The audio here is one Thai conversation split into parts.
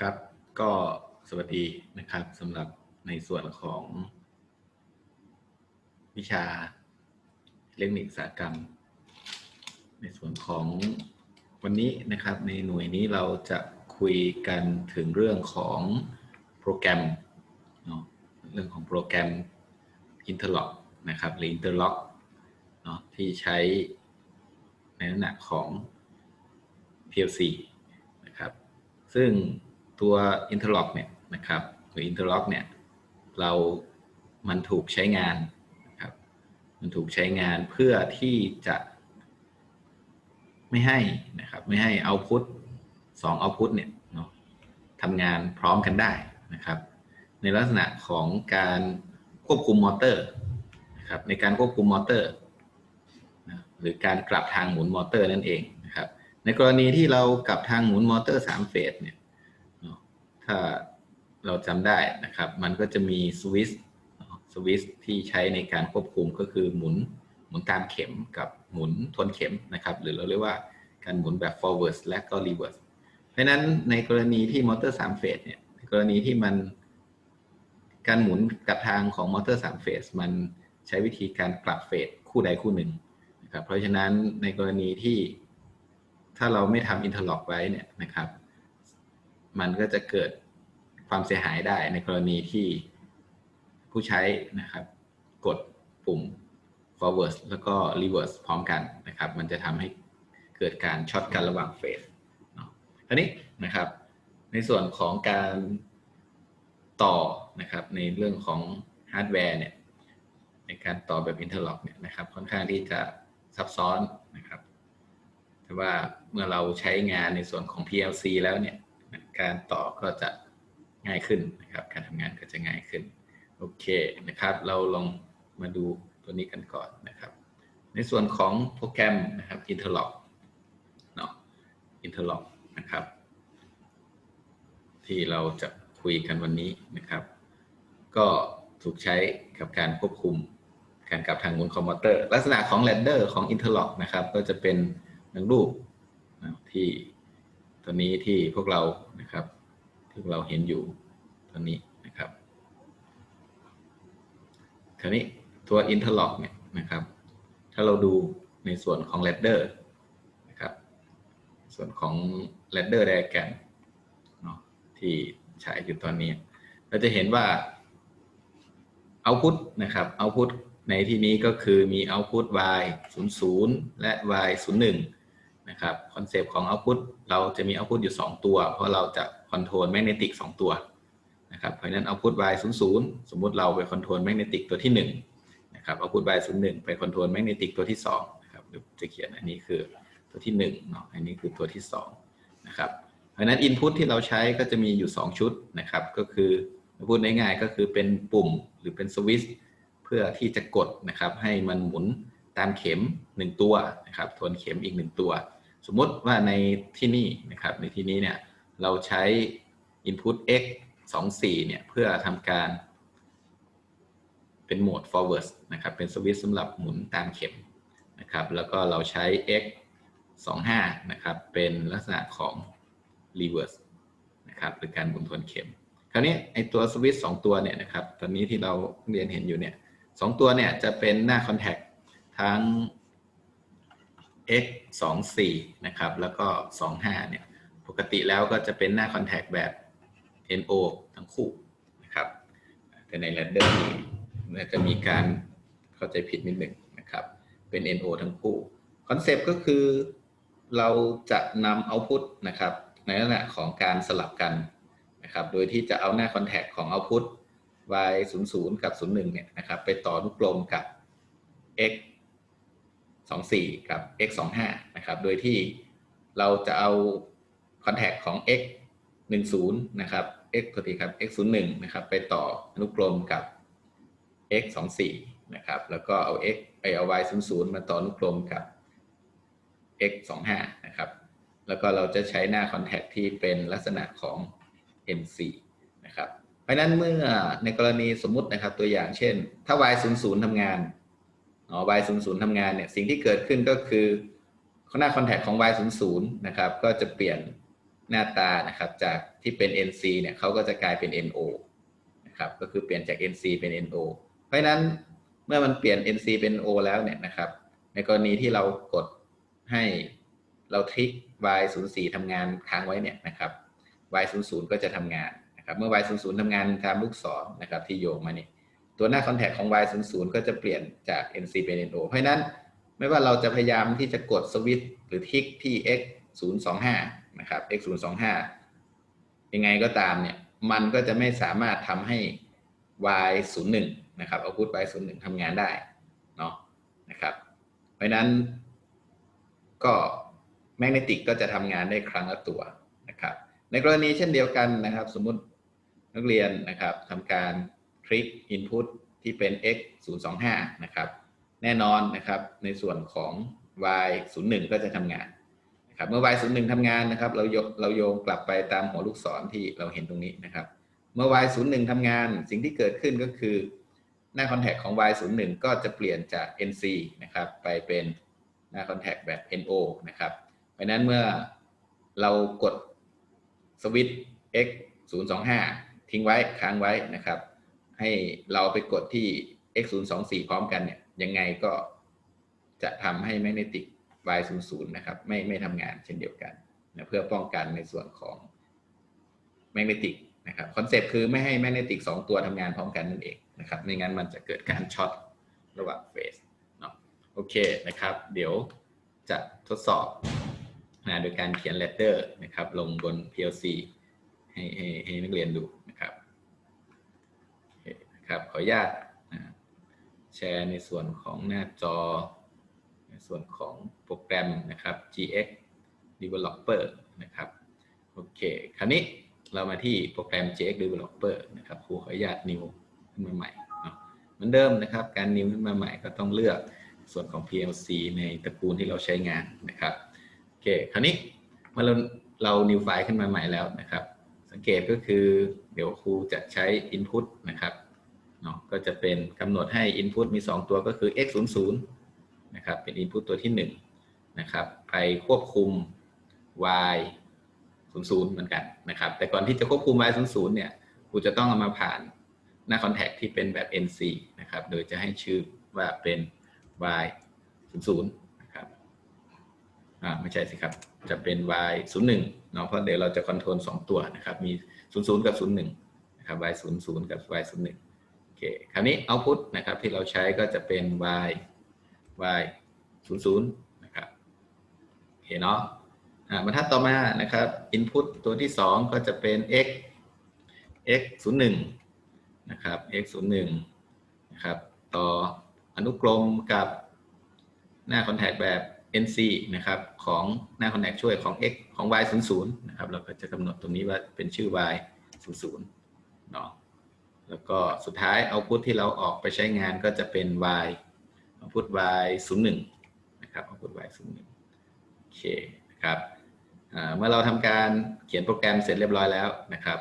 ครับก็สวัสดีนะครับสำหรับในส่วนของ วิชาเทคนิคอุตสาหกรรม ในส่วนของวันนี้นะครับ ในหน่วยนี้เราจะคุยกันถึงเรื่องของโปรแกรมเนาะเรื่องของโปรแกรม Interlock นะครับหรือ Interlock เนาะที่ใช้ในลักษณะของ PLC นะครับ ซึ่ง ตัว Interlock เนี่ยนะครับหรือ Interlock เนี่ยเรา มันถูกใช้งานนะครับ มันถูกใช้งานเพื่อที่จะไม่ให้นะครับไม่ให้ output สอง output เนี่ยเนาะทำงานพร้อมกันได้นะครับ ในลักษณะของการควบคุมมอเตอร์นะครับในการควบคุมมอเตอร์นะหรือการกลับทางหมุนมอเตอร์นั่นเองนะครับ ในกรณีที่เรากลับทางหมุนมอเตอร์สามเฟสเนี่ย ถ้าเราจำได้นะครับ มันก็จะมีสวิตช์สวิตช์ที่ใช้ในการควบคุมก็คือหมุนหมุนตามเข็มกับหมุนทวนเข็มนะครับ หรือเราเรียกว่าการหมุนแบบ forward และก็ reverse เพราะนั้นในกรณีที่มอเตอร์สามเฟสเนี่ยกรณีที่มันการหมุนกับทางของมอเตอร์สามเฟสมันใช้วิธีการกลับเฟสคู่ใดคู่หนึ่งนะครับเพราะฉะนั้นในกรณีที่ถ้าเราไม่ทำอินเทอร์ล็อกไว้เนี่ยนะครับ มันก็จะเกิด ความเสียหายได้ในกรณีที่ผู้ใช้นะครับ กดปุ่ม forward แล้วก็ reverse พร้อมกันนะครับ มันจะทำให้เกิดการช็อตกันระหว่างเฟสเนาะทีนี้นะครับ ในส่วนของการต่อนะครับในเรื่องของฮาร์ดแวร์เนี่ยในการต่อแบบ interlock เนี่ยนะครับ ค่อนข้างที่จะซับซ้อนนะครับ แต่ว่าเมื่อเราใช้งานในส่วนของ PLC แล้วเนี่ยการต่อก็จะ ง่ายขึ้นนะครับการทำงานก็จะง่ายขึ้นโอเคนะครับ เราลองมาดูตัวนี้กันก่อนนะครับ ในส่วนของโปรแกรมนะครับ Interlock เนาะ Interlock นะครับ ที่เราจะคุยกันวันนี้นะครับ ก็ถูกใช้กับการควบคุมการกลับทางมุนคอมมอเตอร์ ลักษณะของแ a ดเดอร์ของ Interlock นะครับ ก็จะเป็นดังรูปที่ตัวนี้ที่พวกเรานะครับ ที่เราเห็นอยู่ตัวนี้นะครับคราวนี้ตัว interlock เนี่ยนะครับ ถ้าเราดูในส่วนของ ladder นะครับ ส่วนของ ladder diagram เนาะที่ฉายอยู่ตอนนี้ เราจะเห็นว่า output นะครับ output ในที่นี้ก็คือมี output y 0 0 และ y 0 1นะครับ คอนเซปต์ของ output เราจะมี output อยู่ 2 ตัว เพราะเราจะ คอนโทรลแมกเนติก2ตัวนะครับเพราะฉะนั้น output y 0 0สมมุติเราไปคอนโทรลแมกเนติกตัวที่1นะครับ output y 0 1ไปคอนโทรลแมกเนติกตัวที่2นะครับหรือจะเขียนอันนี้คือตัวที่1เนาะอันนี้คือตัวที่2นะครับเพราะฉะนั้น input ที่เราใช้ก็จะมีอยู่2ชุดนะครับก็คือพูดง่ายๆก็คือเป็นปุ่มหรือเป็นสวิตช์เพื่อที่จะกดนะครับให้มันหมุนตามเข็ม 1 ตัวนะครับทวนเข็มอีก 1 ตัว สมมติว่าในที่นี่นะครับในที่นี้เนี่ย เราใช้ input x 2 4เนี่ยเพื่อทำการ เป็นโหมด forward นะครับเป็นสวิตช์สำหรับหมุนตามเข็มนะครับแล้วก็เราใช้ x 2 5นะครับเป็นลักษณะของ reverse นะครับหรือการหมุนทวนเข็ม คราวนี้ไอตัวสวิตช์2ตัวเนี่ยนะครับตอนนี้ที่เราเรียนเห็นอยู่เนี่ยสตัวเนี่ยจะเป็นหน้าคอนแทคทั้ง x 2 4นะครับแล้วก็ 2 5เนี่ย กติแล้วก็จะเป็นหน้าคอนแทคแบบ NO ทั้งคู่นะครับ แต่ใน ladder นี่จะมีการเข้าใจผิดนิดหนึ่งนะครับ เป็น NO ทั้งคู่คอนเซปต์ก็คือเราจะนำ output นะครับ ในลักษณะของการสลับกันนะครับ โดยที่จะเอาหน้าคอนแทคของ output y 0 0 กับ 0 1 เนี่ยนะครับ ไปต่อนุกลมกับ x 2 4 กับ x 2 5นะครับ โดยที่เราจะเอา คอนแทคของ x 1 0นะครับ x ปกติครับ x 0 1นะครับ ไปต่ออนุกรมกับ x 2 4นะครับ แล้วก็เอา x ไปเอา y 0 0มาต่ออนุกรมกับ x 2 5นะครับ แล้วก็เราจะใช้หน้าคอนแทคที่เป็นลักษณะของ MC นะครับ เพราะนั้นเมื่อในกรณีสมมุตินะครับตัวอย่างเช่น ถ้า y 0 0ทำงานอ๋อ y 0 0ทำงานเนี่ยสิ่งที่เกิดขึ้นก็คือหน้าคอนแทคของ y 0 0นะครับ ก็จะเปลี่ยน หน้าตานะครับจากที่เป็น NC เนี่ยเขาก็จะกลายเป็น NO นะครับก็คือเปลี่ยนจาก NC เป็น NO เพราะฉะนั้นเมื่อมันเปลี่ยน NC เป็น O แล้วเนี่ยนะครับ ในกรณีที่เรากดให้เราทริก y 0 4 ทำงานค้างไว้เนี่ยนะครับ y 0 0 ก็จะทำงานนะครับเมื่อ y 0 0 ทำงานตามลูกศรนะครับที่โยงมานี่ตัวหน้าคอนแทคของ y 0 0 ก็จะเปลี่ยนจาก nc เป็น no เพราะฉะนั้นไม่ว่าเราจะพยายามที่จะกดสวิตช์หรือทิกที่ x 0 2 5 นะครับ x 0 2 5ยังไงก็ตามเนี่ย มันก็จะไม่สามารถทำให้ y 0 1นะครับเอาพุท y 0 1ทำงานได้เนาะนะครับ เพราะนั้น ก็แมกเนติกก็จะทำงานได้ครั้งละตัวนะครับ ในกรณีเช่นเดียวกันนะครับ สมมตินักเรียนนะครับทำการคลิก Input ที่เป็น x 0 2 5นะครับ แน่นอนนะครับ ในส่วนของ y 0 1ก็จะทำงาน นะครับเมื่อ y 0 1ทำงานนะครับ เราโยเราโยงกลับไปตามหัวลูกศรที่เราเห็นตรงนี้นะครับ เมื่อ y 0 1ทำงาน สิ่งที่เกิดขึ้นก็คือ หน้าคอนแทคของ y 0 1ก็จะเปลี่ยนจาก nc นะครับ ไปเป็นหน้าคอนแทคแบบ no นะครับเพราะนั้นเมื่อเรากดสวิตช์ x 0 2 5ทิ้งไว้ค้างไว้นะครับ ให้เราไปกดที่ x 0 2 4พร้อมกันเนี่ยยังไงก็จะทำให้แมกเนติก y 0 0 นะครับไม่ไม่ทำงานเช่นเดียวกันนะเพื่อป้องกันในส่วนของแมกเนติกนะครับคอนเซปต์คือไม่ให้แมกเนติก2ตัวทำงานพร้อมกันนั่นเองนะครับไม่งั้นมันจะเกิดการช็อตระหว่างเฟสเนาะโอเคนะครับ เดี๋ยวจะทดสอบนะโดยการเขียน letter นะครับ ลงบน PLC ให้ให้ให้นักเรียนดูนะครับนะครับขออนุญาตแชร์ในส่วนของหน้าจอ ส่วนของโปรแกรมนะครับ GX Developer นะครับโอเคคราวนี้เรามาที่โปรแกรม GX Developer นะครับครูขออนุญาต new ขึ้นมาใหม่เนาะเหมือนเดิมนะครับการ new ขึ้นมาใหม่ก็ต้องเลือกส่วนของ PLC ในตระกูลที่เราใช้งานนะครับโอเคคราวนี้เมื่อเราเรา new ไฟล์ขึ้นมาใหม่แล้วนะครับ สังเกตก็คือเดี๋ยวครูจะใช้ input นะครับเนาะก็จะเป็นกำหนดให้ input มี 2 ตัวก็คือ x 0 0 นะครับเป็น input ตัวที่1นะครับไปควบคุม y 0 0เหมือนกันนะครับแต่ก่อนที่จะควบคุม y 0 0เนี่ยครูจะต้องเอามาผ่านหน้า contact ที่เป็นแบบ nc นะครับโดยจะให้ชื่อว่าเป็น y 0 0นะครับอ่าไม่ใช่สิครับจะเป็น y 0 1เนาะเพราะเดี๋ยวเราจะคอนโทรล2ตัวนะครับมี 0 0 กับ 0 1นะครับ y 0 0กับ y 0 1โอเคคราวนี้ output นะครับที่เราใช้ก็จะเป็น y y 0 0นะครับโอเคเนาะอ่าบรรทัดต่อมานะครับ input ตัวที่ 2 ก็จะเป็น x x 0 1นะครับ x 0 1นะครับ ต่ออนุกรมกับหน้า contact แบบ nc นะครับ ของหน้า contact ช่วยของ x ของ y 0 0นะครับ เราก็จะกำหนดตรงนี้ว่าเป็นชื่อ y 0 0เนาะแล้วก็สุดท้าย output ที่เราออกไปใช้งานก็จะเป็น y output y 0 1นะครับ output y 0 1โอเคนะครับเมื่อเราทำการเขียนโปรแกรมเสร็จเรียบร้อยแล้วนะครับ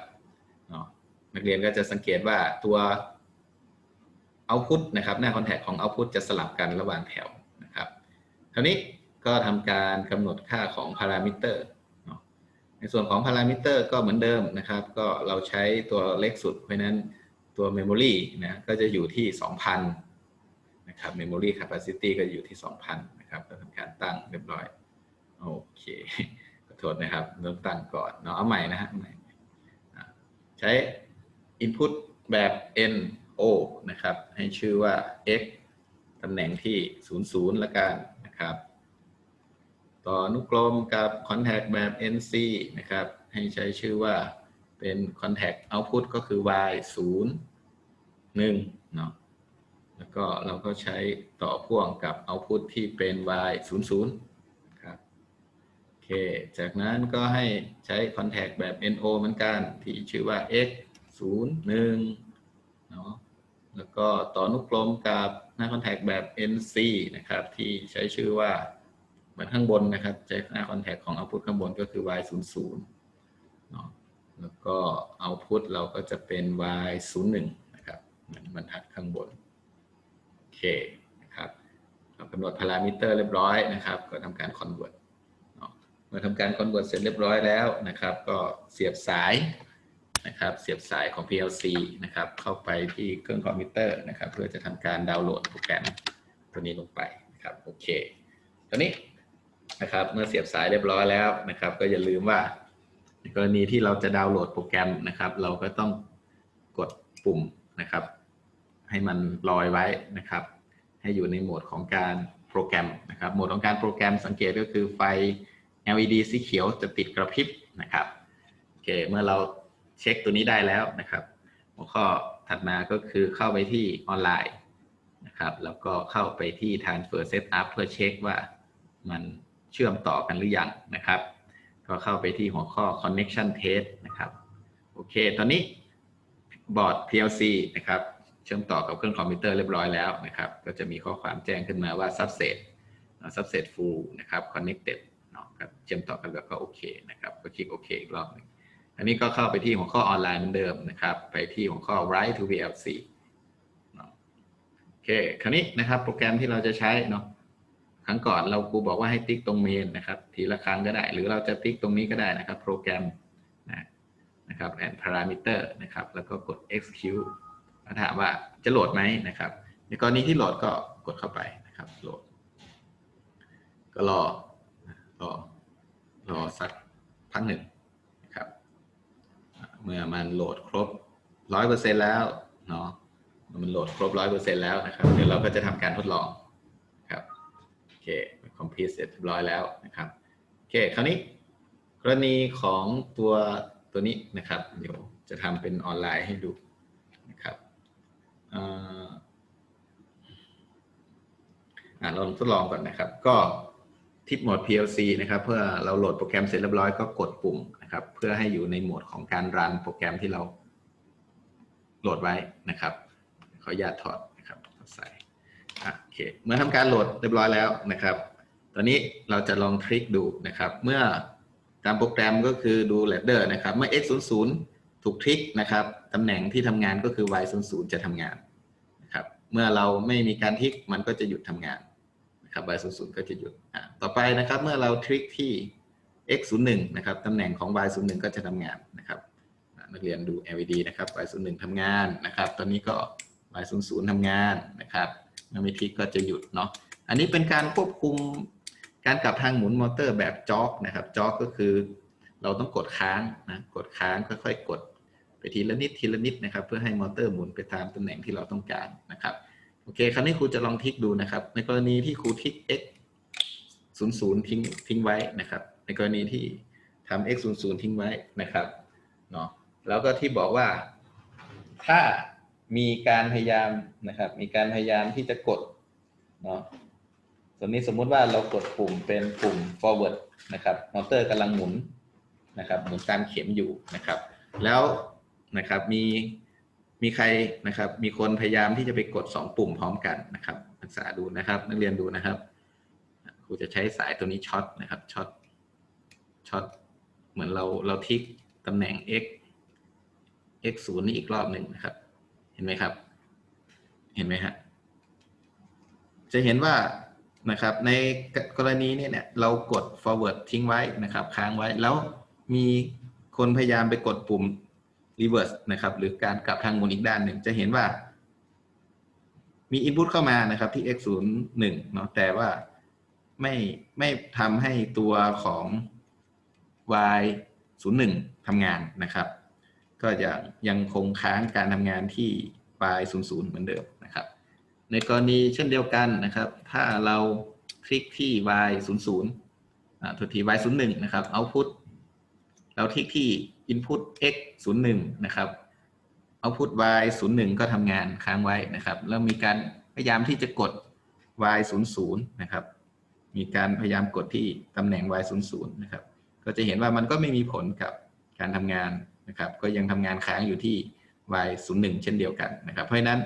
นักเรียนก็จะสังเกตว่าตัว output นะครับ หน้า contact ของ output จะสลับกันระหว่างแถวนะครับคราวนี้ก็ทำการกำหนดค่าของ parameter เนาะในส่วนของ parameter ก็เหมือนเดิมนะครับ ก็เราใช้ตัวเล็กสุด เพราะนั้นตัว memory นะก็จะอยู่ที่ 2,000 นะครับ memory capacity ก็อยู่ที่ 2,000 นะครับก็ทำการตั้งเรียบร้อย โอเค ขอโทษนะครับเริ่มตั้งก่อนเนาะเอาใหม่นะฮะใหม่ใช้ input แบบ n o นะครับ ให้ชื่อว่า x ตำแหน่งที่ 00 ละกันนะครับ ต่ออนุกรมกับ contact แบบ nc นะครับ ให้ใช้ชื่อว่าเป็น contact output ก็คือ y 0 1เนาะ แล้วก็เราก็ใช้ต่อพ่วงกับ output ที่เป็น y 0 0ครับโอเค จากนั้นก็ให้ใช้ contact แบบ no เหมือนกัน ที่ชื่อว่า x 0 1เนาะแล้วก็ต่อนุกรมกับหน้า contact แบบ nc นะครับ ที่ใช้ชื่อว่าเหมือนข้างบนนะครับ ใช้หน้า contact ของ output ข้างบนก็คือ y 0 0เนาะแล้วก็ output เราก็จะเป็น y 0 1นะครับเหมือนบรรทัดข้างบน เคนะครับเรากำหนดพารามิเตอร์เรียบร้อยนะครับ ก็ทำการ convert เนาะเมื่อทำการ convert เสร็จเรียบร้อยแล้วนะครับ ก็เสียบสายนะครับเสียบสายของ PLC นะครับเข้าไปที่เครื่องคอมพิวเตอร์นะครับ เพื่อจะทำการดาวน์โหลดโปรแกรมตัวนี้ลงไปนะครับโอเคตอนนี้นะครับเมื่อเสียบสายเรียบร้อยแล้วนะครับ ก็อย่าลืมว่าในกรณีที่เราจะดาวน์โหลดโปรแกรมนะครับ เราก็ต้องกดปุ่มนะครับ ให้มันลอยไว้นะครับ ให้อยู่ในโหมดของการโปรแกรมนะครับโหมดของการโปรแกรมสังเกตก็คือไฟ LED สีเขียวจะติดกระพริบนะครับโอเคเมื่อเราเช็คตัวนี้ได้แล้วนะครับหัวข้อถัดมาก็คือเข้าไปที่ออนไลน์นะครับแล้วก็เข้าไปที่ transfer setup เพื่อเช็คว่ามันเชื่อมต่อกันหรือยังนะครับ ก็เข้าไปที่หัวข้อ connection test นะครับ โอเค ตอนนี้บอร์ด PLC นะครับ เชื่อมต่อกับเครื่องคอมพิวเตอร์เรียบร้อยแล้วนะครับ ก็จะมีข้อความแจ้งขึ้นมาว่า subset subset full นะครับ connected เนาะครับเชื่อมต่อกันแล้วก็โอเคนะครับ ก็คลิกโอเคอีกรอบหนึ่งอันนี้ก็เข้าไปที่หัวข้อออนไลน์เหมือนเดิมนะครับ ไปที่หัวข้อ write to PLC เนาะโอเค คราวนี้นะครับ โปรแกรมที่เราจะใช้เนาะครั้งก่อนเราครูบอกว่าให้ติ๊กตรงเมนนะครับ ทีละครั้งก็ได้ หรือเราจะติ๊กตรงนี้ก็ได้นะครับ โปรแกรมนะนะครับ and parameter นะครับ แล้วก็กด execute ถามว่าจะโหลดไหมนะครับในกรณีที่โหลดก็กดเข้าไปนะครับโหลด ก็รอรอรอสักพักหนึ่งนะครับ เมื่อมันโหลดครบร้อยเปอร์เซ็นแล้วเนาะมันโหลดครบร้อยเปอร์เซ็นแล้วนะครับเดี๋ยวเราก็จะทำการทดลองครับโอเคคอมพิวเสร็จเรียบร้อยแล้วนะครับโอเคคราวนี้กรณีของตัวตัวนี้นะครับ เดี๋ยวจะทำเป็นออนไลน์ให้ดู เอ่ออ่าเราทดลองก่อนนะครับ ก็ทิปโหมด PLC นะครับ เพื่อเราโหลดโปรแกรมเสร็จเรียบร้อยก็กดปุ่มนะครับ เพื่อให้อยู่ในโหมดของการรันโปรแกรมที่เราโหลดไว้นะครับขออนุญาตถอดนะครับใส่โอเคเมื่อทำการโหลดเรียบร้อยแล้วนะครับ ตอนนี้เราจะลองทริคดูนะครับ เมื่อตามโปรแกรมก็คือดู ladder นะครับ เมื่อ x 0 0 ถูกทริกนะครับตำแหน่งที่ทำงานก็คือ y 0 0จะทำงานนะครับเมื่อเราไม่มีการทริกมันก็จะหยุดทำงานนะครับ y 0 0ก็จะหยุดต่อไปนะครับเมื่อเราทริกที่ x 0 1นะครับตำแหน่งของ y 0 1ก็จะทำงานนะครับนักเรียนดู LED นะครับ y 0 1ทำงานนะครับ ตอนนี้ก็ y 0 0ทำงานนะครับเมื่อไม่ทริกก็จะหยุดเนาะอันนี้เป็นการควบคุมการกลับทางหมุนมอเตอร์แบบจ็อกนะครับจ็อกก็คือ เราต้องกดค้างนะกดค้างค่อยๆกด ไปทีละนิดทีละนิดนะครับ เพื่อให้มอเตอร์หมุนไปตามตำแหน่งที่เราต้องการนะครับโอเคคราวนี้ครูจะลองทิกดูนะครับ ในกรณีที่ครูทิก x 0 0ทิ้งทิ้งไว้นะครับ ในกรณีที่ทำ x 0 0ทิ้งไว้นะครับเนาะแล้วก็ที่บอกว่าถ้ามีการพยายามนะครับ มีการพยายามที่จะกดเนาะส่วนนี้สมมุติว่าเรากดปุ่มเป็นปุ่ม forward นะครับมอเตอร์กำลังหมุนนะครับหมุนตามเข็มอยู่นะครับ แล้ว นะครับ มีมีใครนะครับ มีคนพยายามที่จะไปกด 2 ปุ่มพร้อมกันนะครับศึกษาดูนะครับ นักเรียนดูนะครับครูจะใช้สายตัวนี้ช็อตนะครับช็อตช็อตเหมือนเราเราทิกตำแหน่ง x x ศูนย์นี่อีกรอบหนึ่งนะครับ เห็นไหมครับ เห็นไหมฮะจะเห็นว่านะครับในกรณีนี้เนี่ยเรากด forward ทิ้งไว้นะครับ ค้างไว้แล้วมีคนพยายามไปกดปุ่ม reverse นะครับหรือการกลับทางหมุนอีกด้านหนึ่งจะเห็นว่า มี input เข้ามานะครับที่ x 0 1เนาะแต่ว่าไม่ไม่ทำให้ตัวของ y 0 1ทำงานนะครับ ก็จะยังคงค้างการทำงานที่ y 0 0เหมือนเดิมนะครับ ในกรณีเช่นเดียวกันนะครับ ถ้าเราคลิกที่ y 0 0อ่าทัที y 0 1นะครับ output เราคลิกที่ input x 0 1นะครับ output y 0 1ก็ทำงานค้างไว้นะครับ แล้วมีการพยายามที่จะกด y 0 0นะครับ มีการพยายามกดที่ตำแหน่ง y 0 0นะครับ ก็จะเห็นว่ามันก็ไม่มีผลกับการทำงานนะครับ ก็ยังทำงานค้างอยู่ที่ y 0 1เช่นเดียวกันนะครับ เพราะฉะนั้น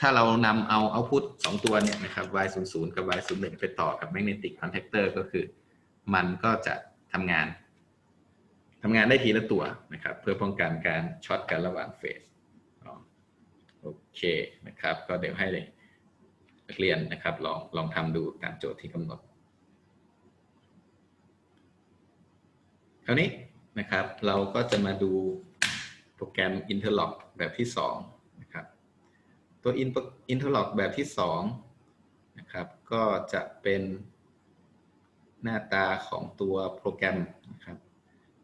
ถ้าเรานำเอา output 2ตัวเนี่ยนะครับ y 0 0กับ y 0 1ไปต่อกับ magnetic contactor ก็คือ มันก็จะทำงาน ทำงานได้ทีละตัวนะครับ เพื่อป้องกันการช็อตกันระหว่างเฟสโอเคนะครับ ก็เดี๋ยวให้เลยนักเรียนนะครับลองลองทำดูตามโจทย์ที่กำหนดคราวนี้นะครับเราก็จะมาดูโปรแกรม interlock แบบที่2นะครับตัว interlock แบบที่2นะครับก็จะเป็นหน้าตาของตัวโปรแกรมนะครับ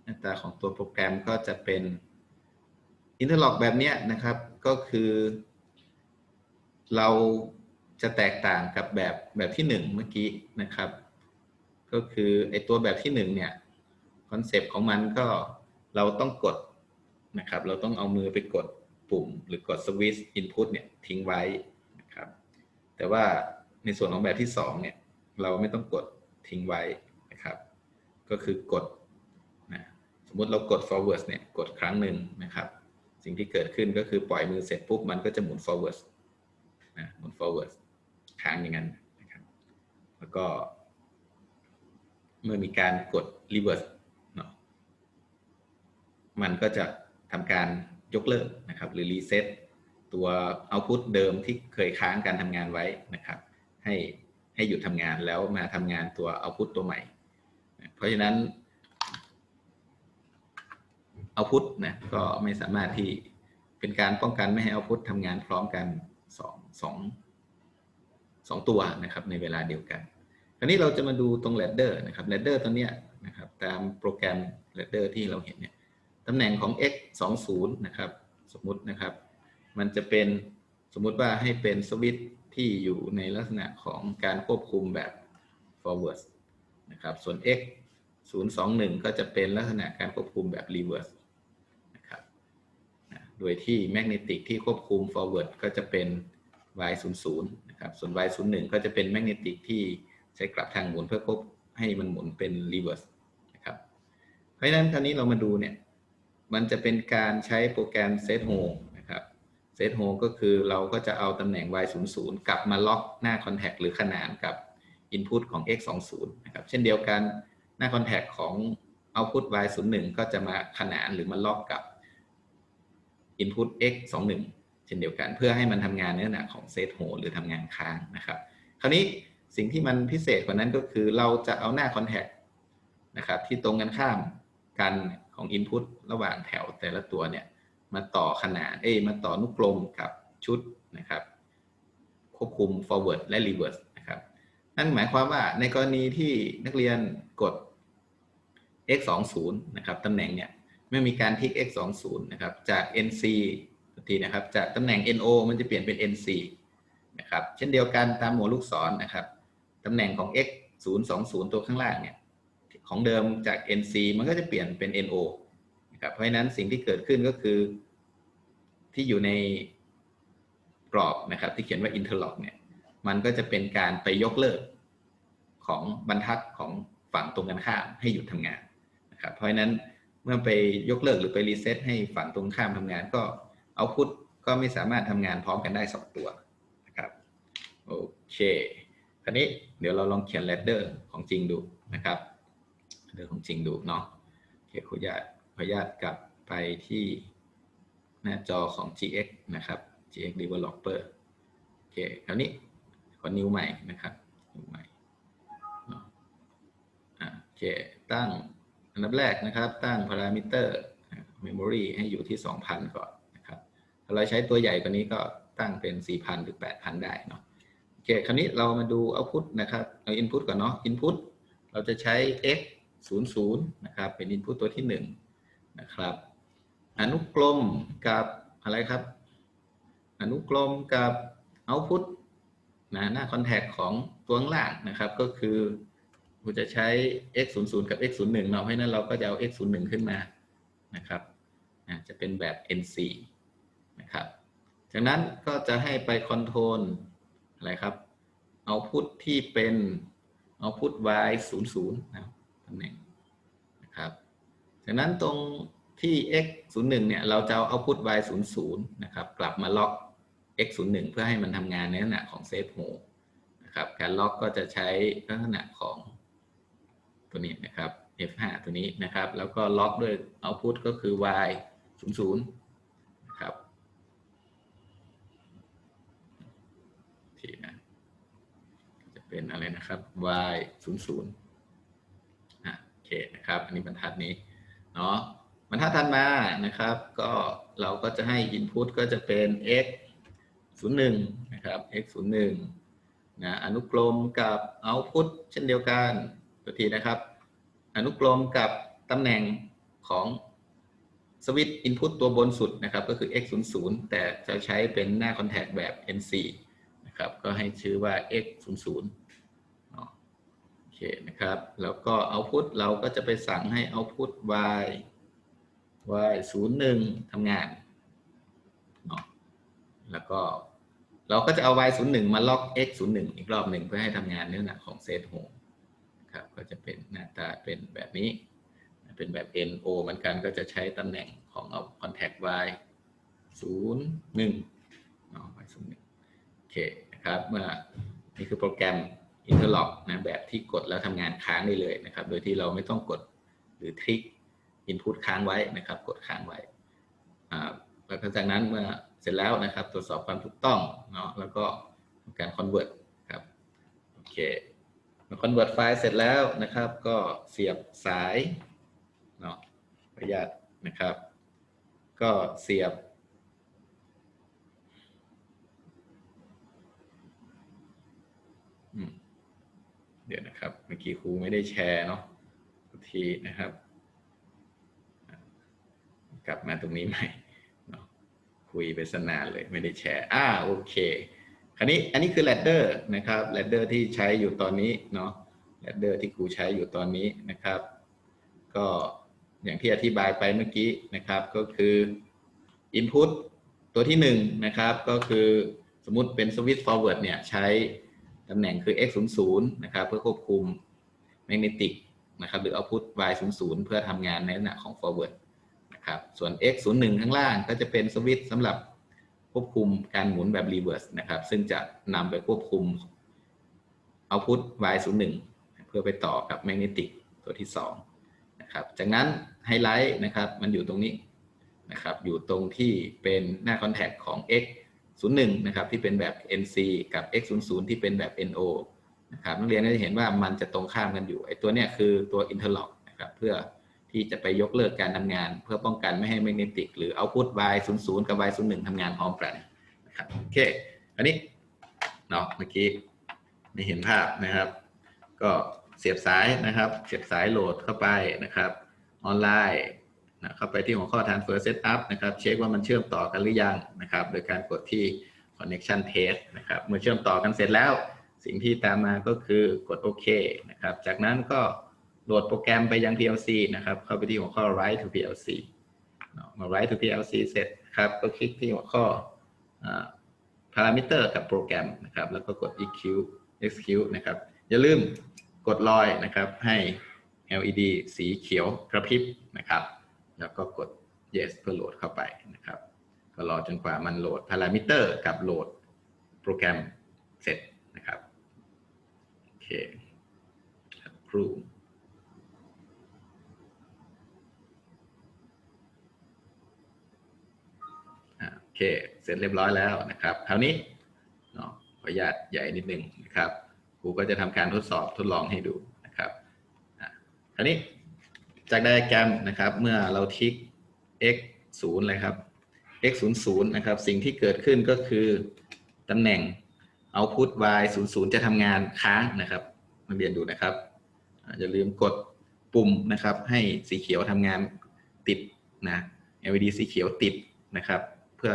หน้าตาของตัวโปรแกรมก็จะเป็น interlock แบบนี้นะครับ ก็คือ เราจะแตกต่างกับแบบแบบที่ 1 เมื่อกี้นะครับ ก็คือไอตัวแบบที่ 1 เนี่ยคอนเซปต์ของมันก็เราต้องกดนะครับ เราต้องเอามือไปกดปุ่ม หรือกดสวิตช์อินพุตเนี่ยทิ้งไว้นะครับ แต่ว่าในส่วนของแบบที่ 2 เนี่ย เราไม่ต้องกดทิ้งไว้นะครับ ก็คือกด สมมติเรากด forward เนี่ยกดครั้งหนึ่งนะครับ สิ่งที่เกิดขึ้นก็คือปล่อยมือเสร็จปุ๊บมันก็จะหมุน forward นะหมุน forward ค้างอย่างนั้นนะครับแล้วก็เมื่อมีการกด reverse เนาะมันก็จะทำการยกเลิกนะครับ หรือ reset ตัว output เดิมที่เคยค้างการทำงานไว้นะครับ ให้ให้หยุดทำงานแล้วมาทำงานตัว output ตัวใหม่ เพราะฉะนั้น output นะก็ไม่สามารถที่เป็นการป้องกันไม่ให้ output ทำงานพร้อมกันสองสองสองตัวนะครับในเวลาเดียวกัน คราวนี้เราจะมาดูตรง ladder นะครับ ladder ตัวเนี้ยนะครับตามโปรแกรม ladder ที่เราเห็นเนี่ยตำแหน่งของ x 2 0นะครับสมมุตินะครับ มันจะเป็นสมมุติว่าให้เป็นสวิตช์ที่อยู่ในลักษณะของการควบคุมแบบ forward นะครับส่วน x 021 ก็จะเป็นลักษณะการควบคุมแบบ reverse โดยที่แมกเนติกที่ควบคุม forward ก็จะเป็น y 0 0นะครับส่วน y 0 1ก็จะเป็นแมกเนติกที่ใช้กลับทางหมุนเพื่อควบให้มันหมุนเป็น reverse นะครับเพราะฉะนั้นคราวนี้เรามาดูเนี่ยมันจะเป็นการใช้โปรแกรม set home นะครับ set home ก็คือเราก็จะเอาตำแหน่ง y 0 0กลับมาล็อกหน้า contact หรือขนานกับ input ของ x 2 0นะครับเช่นเดียวกันหน้า contact ของ output y 0 1ก็จะมาขนานหรือมาล็อกกับ input x 2 1เช่นเดียวกัน เพื่อให้มันทำงานในลักษณะของ set home หรือทำงานค้างนะครับ คราวนี้สิ่งที่มันพิเศษกว่านั้นก็คือเราจะเอาหน้า contact นะครับที่ตรงกันข้ามกันของ input ระหว่างแถวแต่ละตัวเนี่ยมาต่อขนานเอ้มาต่อนุกลมกับชุดนะครับควบคุม forward และ reverse นะครับนั่นหมายความว่าในกรณีที่นักเรียนกด x 2 0นะครับตำแหน่งเนี่ย ไม่มีการทิก x 2 0นะครับ จาก nc ทีนะครับ จากตำแหน่ง no มันจะเปลี่ยนเป็น nc นะครับ เช่นเดียวกันตามหัวลูกศรนะครับตำแหน่งของ x 0 2 0 ตัวข้างล่างเนี่ย ของเดิมจาก nc มันก็จะเปลี่ยนเป็น no นะครับ เพราะฉะนั้นสิ่งที่เกิดขึ้นก็คือ ที่อยู่ในกรอบนะครับ ที่เขียนว่า interlock เนี่ย มันก็จะเป็นการไปยกเลิกของบรรทัดของฝั่งตรงกันข้ามให้หยุดทำงานนะครับ เพราะฉะนั้น เมื่อไปยกเลิกหรือไปรีเซ็ตให้ฝั่งตรงข้ามทำงานก็เอาพุทก็ไม่สามารถทำงานพร้อมกันได้ 2 ตัวนะครับโอเคคราวนี้เดี๋ยวเราลองเขียน ladder ของจริงดูนะครับ ladder ของจริงดูเนาะโอเคขออนุญาตขออนุญาตกลับไปที่หน้าจอของ GX นะครับ GX Developer โอเคคราวนี้ขอนิ้วใหม่นะครับนิ้วใหม่โอเคตั้ง อันดับแรกนะครับ ตั้งพารามิเตอร์ memory ให้อยู่ที่ 2,000 ก่อนนะครับ ถ้าเราใช้ตัวใหญ่กว่านี้ก็ตั้งเป็น 4,000 หรือ 8,000 ได้เนาะ โอเค คราวนี้เรามาดู output นะครับ เอา input ก่อนเนาะ input เราจะใช้ x 0 0นะครับ เป็น input ตัวที่ 1 นะครับ อนุกรมกับอะไรครับ อนุกรมกับ output นะหน้า contact ของตัวล่างนะครับ ก็คือ เราจะใช้ x 0 0กับ x 0 1เนาะเพราะฉะนั้นเราก็จะเอา x 0 1ขึ้นมานะครับจะเป็นแบบ nc นะครับจากนั้นก็จะให้ไปคอนโทรลอะไรครับ output ที่เป็น output y 0 0นะตำแหน่งนะครับจากนั้นตรงที่ x 0 1เนี่ยเราจะเอา output y 0 0นะครับกลับมาล็อก x 0 1เพื่อให้มันทำงานในลักษณะของ safe hole นะครับการล็อกก็จะใช้ลักษณะของ ตัวนี้นะครับ F5 ตัวนี้นะครับ แล้วก็ล็อกด้วย output ก็คือ y 0 0นะครับทีนะจะเป็นอะไรนะครับ y 0 0อะโอเคนะครับ อันนี้บรรทัดนี้เนาะบรรทัดถัดมานะครับ ก็เราก็จะให้ input ก็จะเป็น x 0 1นะครับ x 0 1นะอนุกรมกับ output เช่นเดียวกัน ตัวทีนะครับ อนุกรมกับตำแหน่งของสวิตช์ input ตัวบนสุดนะครับ ก็คือ x 0 0แต่จะใช้เป็นหน้า contact แบบ nc นะครับ ก็ให้ชื่อว่า x 0 0เนาะโอเคนะครับ แล้วก็ output เราก็จะไปสั่งให้ output y y 0 1ทำงานเนาะแล้วก็เราก็จะเอา y 0 1มาล็อก x 0 1อีกรอบหนึ่งเพื่อให้ทำงานเนื้อหนักของเซตโครับ ก็จะเป็นหน้าตาเป็นแบบนี้ เป็นแบบ NO เหมือนกันก็จะใช้ตำแหน่งของเอา contact y 0 1เนาะ y 0 1โอเคนะครับ เมื่อนี่คือโปรแกรม interlock นะแบบที่กดแล้วทำงานค้างได้เลยนะครับ โดยที่เราไม่ต้องกดหรือทริก input ค้างไว้นะครับ กดค้างไว้แล้วจากนั้นเมื่อเสร็จแล้วนะครับ ตรวจสอบความถูกต้องเนาะแล้วก็การ convert ครับโอเค เมื่อ convert ไฟล์เสร็จแล้วนะครับ ก็เสียบสายเนาะประหยัดนะครับ ก็เสียบ เดี๋ยวนะครับ เมื่อกี้ครูไม่ได้แชร์เนาะทีนะครับ กลับมาตรงนี้ใหม่เนาะคุยไปสนานเลยไม่ได้แชร์ อ่าโอเค คราวนี้อันนี้คือ ladder นะครับ ladder ที่ใช้อยู่ตอนนี้เนาะ ladder ที่ครูใช้อยู่ตอนนี้นะครับ ก็อย่างที่อธิบายไปเมื่อกี้นะครับก็คือ input ตัวที่หนึ่งนะครับก็คือสมมุติเป็น switch forward เนี่ยใช้ตำแหน่งคือ x 0 0นะครับเพื่อควบคุม magnetic นะครับหรือ output y 0 0เพื่อทำงานในลักษณะของ forward นะครับส่วน x 0 1ข้างล่างก็จะเป็นสวิตช์สำหรับ ควบคุมการหมุนแบบ reverse นะครับ ซึ่งจะนำไปควบคุม output y 0 1เพื่อไปต่อกับ magnetic ตัวที่2นะครับ จากนั้นไฮไลท์นะครับมันอยู่ตรงนี้นะครับ อยู่ตรงที่เป็นหน้า contact ของ x 0 1นะครับที่เป็นแบบ nc กับ x 0 0ที่เป็นแบบ no นะครับนักเรียนก็จะเห็นว่ามันจะตรงข้ามกันอยู่ไอ้ตัวเนี้ยคือตัว interlock นะครับเพื่อ ที่จะไปยกเลิกการทำงาน เพื่อป้องกันไม่ให้ magnetic หรือ output y 0 0กับ y 0 1ทำงานพร้อมกันนะครับโอเค อันนี้เนาะเมื่อกี้ไม่เห็นภาพนะครับ ก็เสียบสายนะครับ เสียบสายโหลดเข้าไปนะครับออนไลน์นะเข้าไปที่หัวข้อ transfer setup นะครับ เช็คว่ามันเชื่อมต่อกันหรือยังนะครับ โดยการกดที่ connection test นะครับ เมื่อเชื่อมต่อกันเสร็จแล้ว สิ่งที่ตามมาก็คือกดโอเคนะครับ จากนั้นก็ โหลดโปรแกรมไปยัง PLC นะครับ เข้าไปที่หัวข้อ write to PLC เนาะมา write to PLC เสร็จครับก็คลิกที่หัวข้ออ่า parameter กับโปรแกรมนะครับ แล้วก็กด EQ execute นะครับ อย่าลืมกดลอยนะครับ ให้ LED สีเขียวกระพริบนะครับ แล้วก็กด yes เพื่อโหลดเข้าไปนะครับ ก็รอจนกว่ามันโหลด parameter กับโหลดโปรแกรมเสร็จนะครับ โอเคครับ ค เสร็จเรียบร้อยแล้วนะครับ คราวนี้เนาะขออนุญาตใหญ่นิดนึงนะครับครูก็จะทำการทดสอบทดลองให้ดูนะครับคราวนี้จากไดอะแกรมนะครับ เมื่อเราทิก x 0เลยครับ x 0 0นะครับ สิ่งที่เกิดขึ้นก็คือตำแหน่ง output y 0 0จะทำงานค้างนะครับนักเรียนดูนะครับอ่าอย่าลืมกดปุ่มนะครับ ให้สีเขียวทำงานติดนะ LED สีเขียวติดนะครับ เพื่อ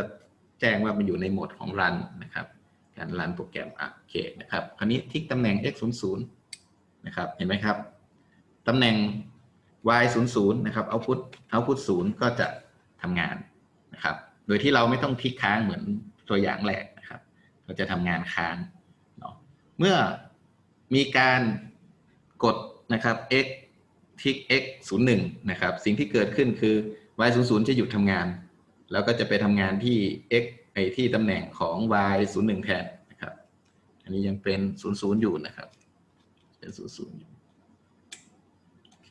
แจ้งว่ามันอยู่ในโหมดของ run นะครับ การรันโปรแกรมอะโอเคนะครับ คราวนี้ทิกตำแหน่ง x 0 0นะครับ เห็นไหมครับ ตำแหน่ง y 0 0นะครับ output output 0ก็จะทำงานนะครับ โดยที่เราไม่ต้องทิกค้างเหมือนตัวอย่างแรกนะครับ เราจะทำงานค้างเนาะ เมื่อมีการกดนะครับ x ทิก x 0 1นะครับ สิ่งที่เกิดขึ้นคือ y 0 0จะหยุดทำงาน แล้วก็จะไปทำงานที่ x ไอที่ตำแหน่งของ y 0 1แทนนะครับ อันนี้ยังเป็น 0 0 อยู่นะครับ เป็น 0 0 อยู่ โอเค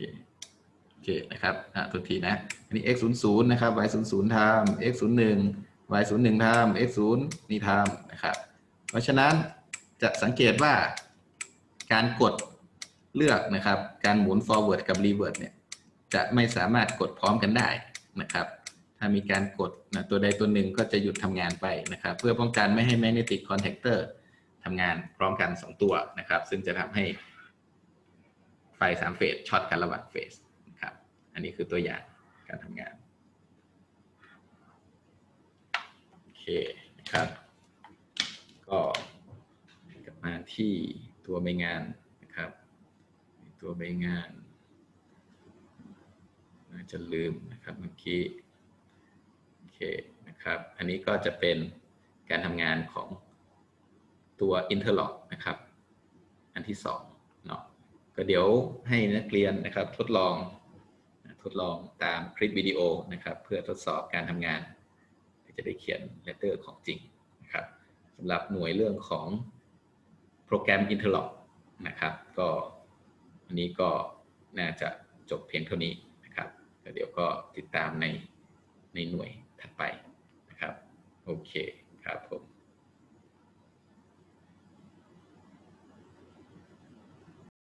โอเคนะครับอ่าตัวทีนะ อันนี้ x 0 0นะครับ y 0 0ทำ x 0 1 y 0 1ทำ x 0นี่ทำนะครับ เพราะฉะนั้นจะสังเกตว่าการกดเลือกนะครับ การหมุน forward กับ reverse เนี่ย จะไม่สามารถกดพร้อมกันได้นะครับ ถ้ามีการกดนะตัวใดตัวหนึ่งก็จะหยุดทำงานไปนะครับ เพื่อป้องกันไม่ให้ magnetic contactor ทำงานพร้อมกัน 2 ตัวนะครับ ซึ่งจะทำให้ไฟสามเฟสช็อตกันระหว่างเฟสนะครับ อันนี้คือตัวอย่างการทำงานโอเคนะครับ ก็กลับมาที่ตัวใบงานนะครับ ตัวใบงาน น่าจะลืมนะครับเมื่อกี้ เคนะครับ อันนี้ก็จะเป็นการทำงานของตัว interlock นะครับ อันที่สองเนาะก็เดี๋ยวให้นักเรียนนะครับทดลอง ทดลองตามคลิปวิดีโอนะครับ เพื่อทดสอบการทำงาน จะได้เขียนเลตเตอร์ของจริงนะครับสำหรับหน่วยเรื่องของโปรแกรม Interlock นะครับ ก็อันนี้ก็น่าจะจบเพียงเท่านี้นะครับ เดี๋ยวก็ติดตามในในหน่วย ถัดไปนะครับ โอเคครับผม